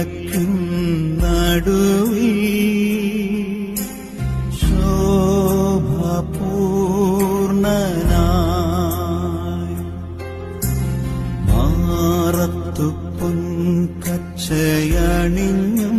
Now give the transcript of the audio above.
വിളക്കും നടുവി ശോഭപൂർണനായ മാറത്തു പൊൻ കച്ചയണിഞ്ഞും